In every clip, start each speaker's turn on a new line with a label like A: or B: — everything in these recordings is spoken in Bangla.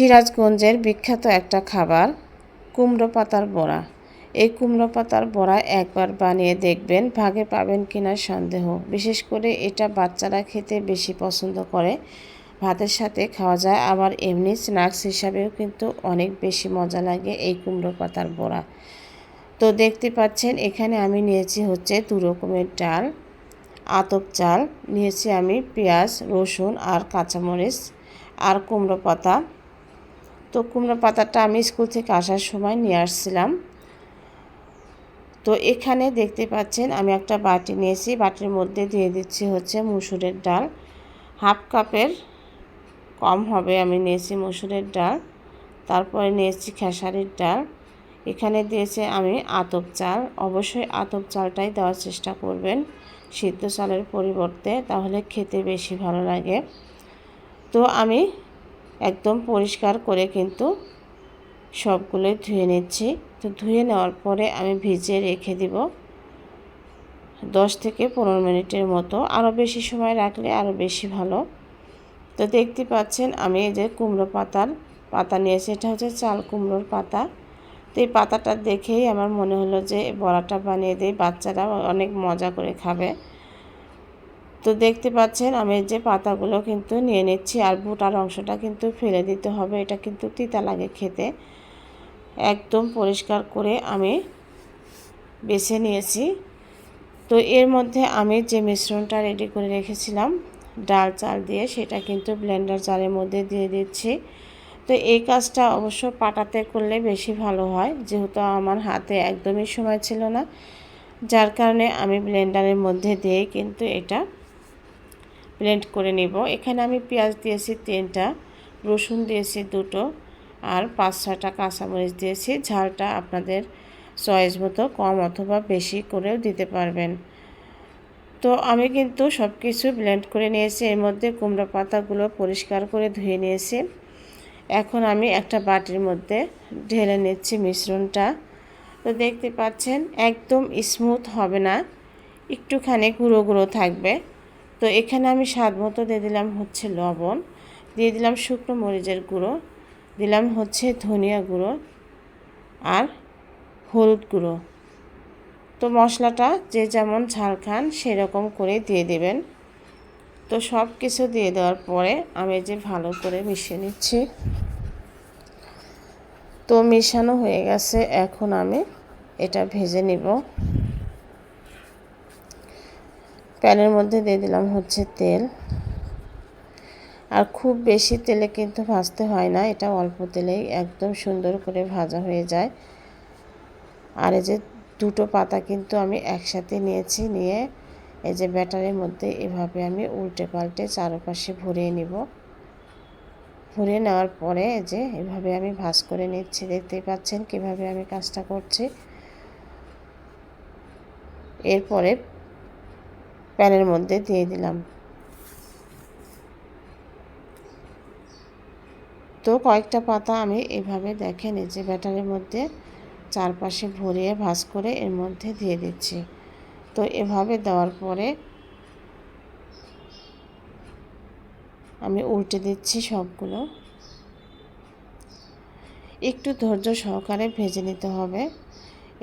A: সিরাজগঞ্জের বিখ্যাত একটা খাবার, কুমড়ো পাতার বড়া। এই কুমড়ো পাতার বড়া একবার বানিয়ে দেখবেন, ভাগে পাবেন কিনা সন্দেহ। বিশেষ করে এটা বাচ্চারা খেতে বেশি পছন্দ করে। ভাতের সাথে খাওয়া যায়, আবার এমনি স্ন্যাক্স হিসাবেও কিন্তু অনেক বেশি মজা লাগে এই কুমড়ো পাতার বড়া। তো দেখতে পাচ্ছেন, এখানে আমি নিয়েছি হচ্ছে দু রকমের ডাল, আতপ চাল, নিয়েছি আমি পেঁয়াজ, রসুন আর কাঁচামরিচ আর কুমড়ো পাতা। তো কুমড়ো পাতাটা আমি স্কুল থেকে আসার সময় নিয়ে আসছিলাম। তো এখানে দেখতে পাচ্ছেন, আমি একটা বাটি নিয়েছি, বাটির মধ্যে দিয়ে দিচ্ছি হচ্ছে মুসুরের ডাল। হাফ কাপের কম হবে, আমি নিয়েছি মুসুরের ডাল, তারপরে নিয়েছি খেসারির ডাল। এখানে দিয়েছে আমি আতপ চাল। অবশ্যই আতপ চালটাই দেওয়ার চেষ্টা করবেন সিদ্ধ চালের পরিবর্তে, তাহলে খেতে বেশি ভালো লাগে। তো আমি একদম পরিষ্কার করে কিন্তু সবগুলোই ধুয়ে নিচ্ছি। তো ধুয়ে নেওয়ার পরে আমি ভিজিয়ে রেখে দিব দশ থেকে পনেরো মিনিটের মতো। আরও বেশি সময় রাখলে আরও বেশি ভালো। তো দেখতে পাচ্ছেন আমি এই যে কুমড়ো পাতার পাতা নিয়েছি, এটা হচ্ছে চাল কুমড়োর পাতা। তো এই পাতাটা দেখেই আমার মনে হলো যে বড়াটা বানিয়ে দিই, বাচ্চারা অনেক মজা করে খাবে। তো দেখতে পাচ্ছেন, আমি যে পাতাগুলো কিন্তু নিয়ে নিচ্ছি আর বুটার অংশটা কিন্তু ফেলে দিতে হবে, এটা কিন্তু তিতা লাগে খেতে। একদম পরিষ্কার করে আমি বেছে নিয়েছি। তো এর মধ্যে আমি যে মিশ্রণটা রেডি করে রেখেছিলাম, ডাল চাল দিয়ে সেটা কিন্তু ব্লেন্ডার চালের মধ্যে দিয়ে দিচ্ছি। তো এই কাজটা অবশ্য পাটাতে করলে বেশি ভালো হয়, যেহেতু আমার হাতে একদমই সময় ছিল না। যার কারণে আমি ব্লেন্ডারের মধ্যে দিয়ে কিন্তু এটা ব্লেন্ড করে নিব। এখানে আমি পেঁয়াজ দিয়েছি তিনটা, রসুন দিয়েছি দুটো, আর পাঁচ ছটা কাঁচামরিচ দিয়েছি। ঝালটা আপনাদের চয়েস মতো কম অথবা বেশি করেও দিতে পারবেন। তো আমি কিন্তু সব কিছু ব্লেন্ড করে নিয়েছি। এর মধ্যে কুমড়ো পাতাগুলো পরিষ্কার করে ধুয়ে নিয়েছি। এখন আমি একটা বাটির মধ্যে ঢেলে নিচ্ছি মিশ্রণটা। তো দেখতে পাচ্ছেন, একদম স্মুথ হবে না। একটুখানি গুঁড়ো গুঁড়ো থাকবে। তো এখানে আমি স্বাদ মতো দিয়ে দিলাম হচ্ছে লবণ, দিয়ে দিলাম শুকনো মরিচের গুঁড়ো, দিলাম হচ্ছে ধনিয়া গুঁড়ো আর হলুদ গুঁড়ো। তো মশলাটা যে যেমন ঝাল খান সেরকম করে দিয়ে দেবেন। তো সব কিছু দিয়ে দেওয়ার পরে আমি যে ভালো করে মিশিয়ে নিচ্ছি। তো মিশানো হয়ে গেছে, এখন আমি এটা ভেজে নিব। প্যানের মধ্যে দিয়ে দিলাম হচ্ছে তেল। আর খুব বেশি তেলে কিন্তু ভাজতে হয় না, এটা অল্প তেলেই একদম সুন্দর করে ভাজা হয়ে যায়। আর এই যে দুটো পাতা কিন্তু আমি একসাথে নিয়েছি, নিয়ে এই যে ব্যাটারের মধ্যে এভাবে আমি উল্টে পাল্টে চারপাশে ভরিয়ে নিব। ভরিয়ে নেওয়ার পরে যে এভাবে আমি ভাজ করে নিচ্ছি, দেখতেই পাচ্ছেন কীভাবে আমি কাজটা করছি। এরপরে প্যানের মধ্যে দিয়ে দিলাম। তো কয়েকটা পাতা আমি এভাবে দেখেন, এই যে ব্যাটারের মধ্যে চারপাশে ভরিয়ে ভাজ করে এর মধ্যে দিয়ে দিচ্ছি। তো এভাবে দেওয়ার পরে আমি উল্টে দিচ্ছি সবগুলো। একটু ধৈর্য সহকারে ভেজে নিতে হবে।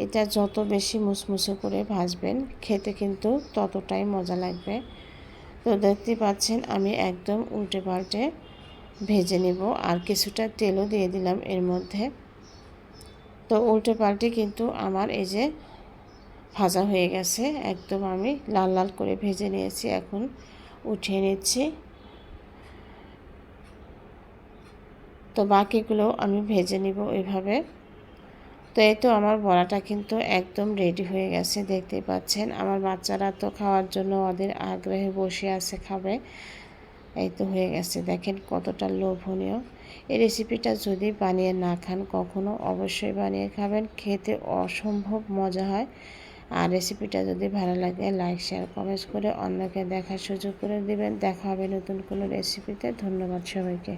A: এটা যত বেশি মুসমুসে করে ভাজবেন, খেতে কিন্তু ততটাই মজা লাগবে। তো দেখতে পাচ্ছেন, আমি একদম উল্টে পাল্টে ভেজে নেব। আর কিছুটা তেলও দিয়ে দিলাম এর মধ্যে। তো উল্টে পাল্টে কিন্তু আমার এই যে ভাজা হয়ে গেছে, একদম আমি লাল লাল করে ভেজে নিয়েছি, এখন উঠিয়ে নিচ্ছি। তো বাকিগুলো আমি ভেজে নিব এইভাবে তো এই তো আমার বড়াটা কিন্তু একদম রেডি হয়ে গেছে, দেখতেই পাচ্ছেন। আমার বাচ্চারা তো খাওয়ার জন্য ওদের আগ্রহে বসে আছে খাবে। এই তো হয়ে গেছে, দেখেন কতটা লোভনীয়। এই রেসিপিটা যদি বানিয়ে না খান, কখনো অবশ্যই বানিয়ে খাবেন, খেতে অসম্ভব মজা হয়। আর রেসিপিটা যদি ভালো লাগে লাইক শেয়ার কমেন্টস করে অন্যকে দেখার সুযোগ করে দেবেন। দেখা হবে নতুন কোনো রেসিপিতে ধন্যবাদ সবাইকে।